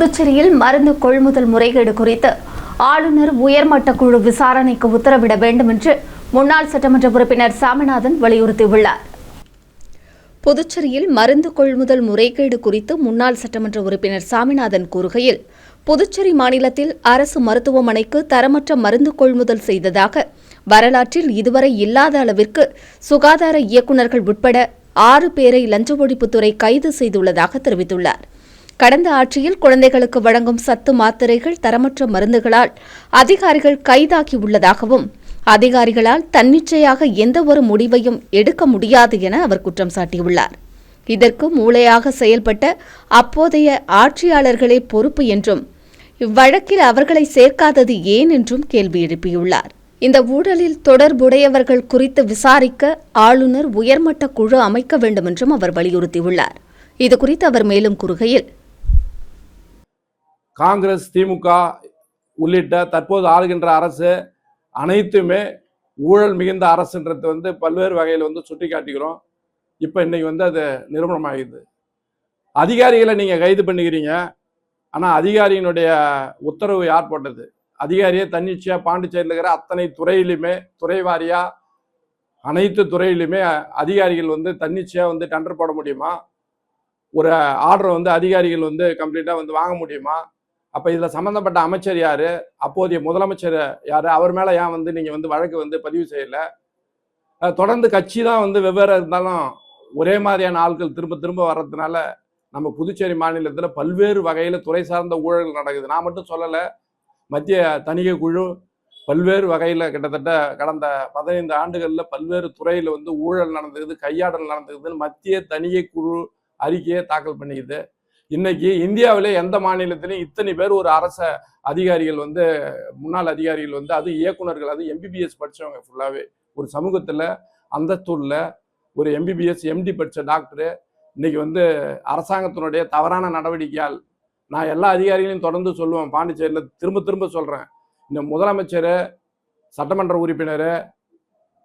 புதுச்சேரியில் மருந்து கொள்முதல் முறைகேடு குறித்து ஆளுநர் உயர்மட்ட குழு விசாரணைக்கு உத்தரவிட வேண்டும் என்று முன்னாள் சட்டமன்ற உறுப்பினர் சாமிநாதன் வலியுறுத்தியுள்ளார். புதுச்சேரியில் மருந்து கொள்முதல் முறைகேடு குறித்து முன்னாள் சட்டமன்ற உறுப்பினர் சாமிநாதன் கூறுகையில் புதுச்சேரி மாநிலத்தில் அரசு மருத்துவமனைக்கு தரமற்ற மருந்து கொள்முதல் செய்ததாக வரலாற்றில் இதுவரை இல்லாத அளவிற்கு சுகாதார இயக்குநர்கள் உட்பட ஆறு பேரை லஞ்ச ஒழிப்புத்துறை கைது செய்துள்ளதாக தெரிவித்துள்ளார். கடந்த ஆட்சியில் குழந்தைகளுக்கு வழங்கும் சத்து மாத்திரைகள் தரமற்ற மருந்துகளால் அதிகாரிகள் கைதாகியுள்ளதாகவும் அதிகாரிகளால் தன்னிச்சையாக எந்த ஒரு முடிவையும் எடுக்க முடியாது என அவர் குற்றம் சாட்டியுள்ளார். இதற்கு மூளையாக செயல்பட்ட அப்போதைய ஆட்சியாளர்களே பொறுப்பு என்றும் இவ்வழக்கில் அவர்களை சேர்க்காதது ஏன் என்றும் கேள்வி எழுப்பியுள்ளார். இந்த ஊழலில் தொடர்புடையவர்கள் குறித்து விசாரிக்க ஆளுநர் உயர்மட்ட குழு அமைக்க வேண்டும் என்றும் அவர் வலியுறுத்தியுள்ளார். இதுகுறித்து அவர் மேலும் கூறுகையில் காங்கிரஸ் திமுக உள்ளிட்ட தற்போது ஆளுகின்ற அரசு அனைத்துமே ஊழல் மிகுந்த அரசுன்றது வந்து பல்வேறு வகையில் வந்து சுட்டி காட்டிக்கிறோம் இப்போ இன்னைக்கு வந்து அது நிரூபணமாகிது. அதிகாரிகளை நீங்கள் கைது பண்ணுகிறீங்க ஆனால் அதிகாரியினுடைய உத்தரவு யார் போட்டது? அதிகாரியே தன்னிச்சையாக பாண்டிச்சேரியில் இருக்கிற அத்தனை துறையிலுமே துறை வாரியாக அனைத்து துறையிலுமே அதிகாரிகள் வந்து தன்னிச்சையாக வந்து டெண்டர் போட முடியுமா? ஒரு ஆர்டர் வந்து அதிகாரிகள் வந்து கம்ப்ளீட்டாக வந்து வாங்க முடியுமா? அப்போ இதில் சம்மந்தப்பட்ட அமைச்சர் யார்? அப்போதைய முதலமைச்சர் யார்? அவர் மேலே ஏன் வந்து நீங்கள் வந்து வழக்கு வந்து பதிவு செய்யலை? தொடர்ந்து கட்சி தான் வந்து வெவ்வேறு இருந்தாலும் ஒரே மாதிரியான ஆட்கள் திரும்ப திரும்ப வர்றதுனால நம்ம புதுச்சேரி மாநிலத்தில் பல்வேறு வகையில் துறை சார்ந்த ஊழல்கள் நடக்குது. நான் மட்டும் சொல்லலை. மத்திய தணிக்கை குழு பல்வேறு வகையில் கிட்டத்தட்ட கடந்த பதினைந்து ஆண்டுகளில் பல்வேறு துறையில் வந்து ஊழல் நடந்துக்குது கையாடல் நடந்துக்குதுன்னு மத்திய தணிக்கை குழு அறிக்கையை தாக்கல் பண்ணிக்குது. இன்னைக்கு இந்தியாவிலே எந்த மாநிலத்திலையும் இத்தனை பேர் ஒரு அரச அதிகாரிகள் வந்து முன்னாள் அதிகாரிகள் வந்து அது இயக்குனர்கள் அது எம்பிபிஎஸ் படித்தவங்க ஃபுல்லாகவே ஒரு சமூகத்தில் அந்தஸ்துள்ள ஒரு எம்பிபிஎஸ் எம்டி படித்த டாக்டரு இன்னைக்கு வந்து அரசாங்கத்தினுடைய தவறான நடவடிக்கையால் நான் எல்லா அதிகாரிகளையும் தொடர்ந்து சொல்லுவேன். பாண்டிச்சேரியில் திரும்ப திரும்ப சொல்கிறேன் இந்த முதலமைச்சர் சட்டமன்ற உறுப்பினர்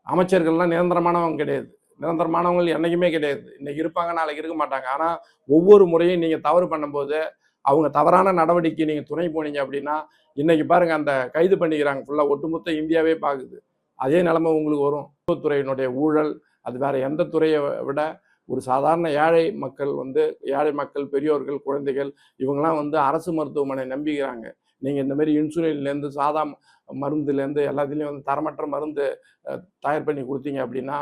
அமைச்சர்கள்லாம் நிரந்தரமானவங்க கிடையாது. நிரந்தரமானவங்க என்றைக்குமே கிடையாது. இன்னைக்கு இருப்பாங்க நாளைக்கு இருக்க மாட்டாங்க. ஆனால் ஒவ்வொரு முறையும் நீங்கள் தவறு பண்ணும்போது அவங்க தவறான நடவடிக்கை நீங்கள் துணை போனீங்க அப்படின்னா இன்னைக்கு பாருங்க அந்த கைது பண்ணிக்கிறாங்க. ஃபுல்லாக ஒட்டுமொத்த இந்தியாவே பார்க்குது அதே நிலமை உங்களுக்கு வரும். துறையினுடைய ஊழல் அது வேற எந்த துறையை விட ஒரு சாதாரண ஏழை மக்கள் வந்து ஏழை மக்கள் பெரியோர்கள் குழந்தைகள் இவங்கெல்லாம் வந்து அரசு மருத்துவமனை நம்பிக்கிறாங்க. நீங்கள் இந்தமாரி இன்சுலின்லேருந்து சாதா மருந்துலேருந்து எல்லாத்துலேயும் வந்து தரமற்ற மருந்து தயார் பண்ணி கொடுத்தீங்க அப்படின்னா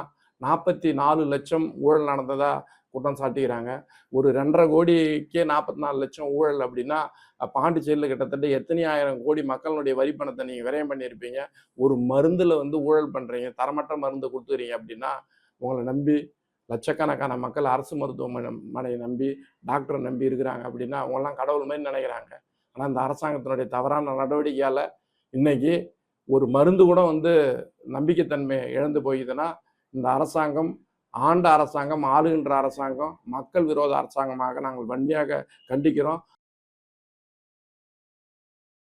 நாற்பத்தி நாலு லட்சம் ஊழல் நடந்ததா குற்றம் சாட்டிக்கிறாங்க. ஒரு ரெண்டரை கோடிக்கே நாற்பத்தி நாலு லட்சம் ஊழல் அப்படின்னா பாண்டிச்சேரியில் கிட்டத்தட்ட எத்தனை ஆயிரம் கோடி மக்களுடைய வரி பணத்தை நீங்கள் விரயம் பண்ணியிருப்பீங்க? ஒரு மருந்தில் வந்து ஊழல் பண்ணுறீங்க தரமற்ற மருந்து கொடுத்துறீங்க அப்படின்னா உங்களை நம்பி லட்சக்கணக்கான மக்கள் அரசு மருத்துவமனை மனையை நம்பி டாக்டரை நம்பி இருக்கிறாங்க அப்படின்னா அவங்கெல்லாம் கடவுள் மாதிரி நினைக்கிறாங்க. ஆனால் இந்த அரசாங்கத்தினுடைய தவறான நடவடிக்கையால் இன்னைக்கு ஒரு மருந்து கூட வந்து நம்பிக்கைத்தன்மை இழந்து போயிதுன்னா இந்த அரசாங்கம் ஆண்ட அரசாங்கம் ஆளுகின்ற அரசாங்கம் மக்கள் விரோத அரசாங்கமாக நாங்கள் வன்மையாக கண்டிக்கிறோம்.